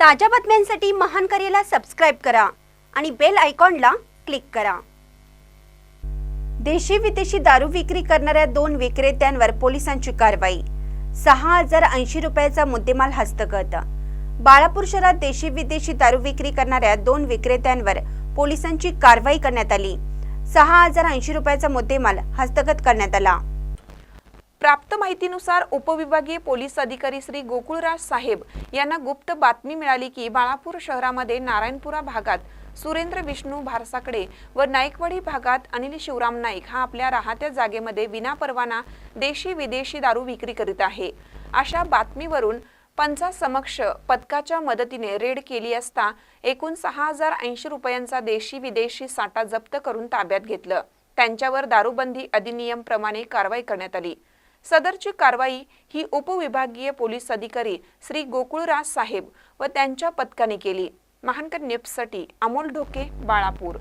ताज्या बातम्यांसाठी महान करेला सबस्क्राईब करा आणि बेल आयकॉनला क्लिक करा. देशी विदेशी दारू विक्री करणाऱ्या दोन विक्रेत्यांवर पोलिसांची कारवाई. सहा हजार ऐंशी रुपयाचा मुद्देमाल हस्तगत. बाळापूर शहरात देशी विदेशी दारू विक्री करणाऱ्या दोन विक्रेत्यांवर पोलिसांची कारवाई करण्यात आली. सहा हजार ऐंशी रुपयाचा मुद्देमाल हस्तगत करण्यात आला. प्राप्त माहितीनुसार उपविभागीय पोलीस अधिकारी श्री गोकुळराज साहेब यांना गुप्त बातमी मिळाली की बाळापूर शहरामध्ये नारायणपुरा भागात सुरेंद्र विष्णू भारसाकडे व नाईकवाडी भागात अनिल शिवराम नाईक हा आपल्या राहत्या जागेमध्ये विनापरवाना देशी विदेशी दारू विक्री करीत आहे. अशा बातमीवरून पंचासमक्ष पथकाच्या मदतीने रेड केली असता एकूण सहा हजार ऐंशी रुपयांचा देशी विदेशी साठा जप्त करून ताब्यात घेतलं. त्यांच्यावर दारूबंदी अधिनियम प्रमाणे कारवाई करण्यात आली. सदरची कारवाई ही उपविभागीय पोलीस अधिकारी श्री गोकुळराज साहेब व त्यांच्या पथकाने केली. महानकर नेप्ससाठी अमोल ढोके बाळापूर.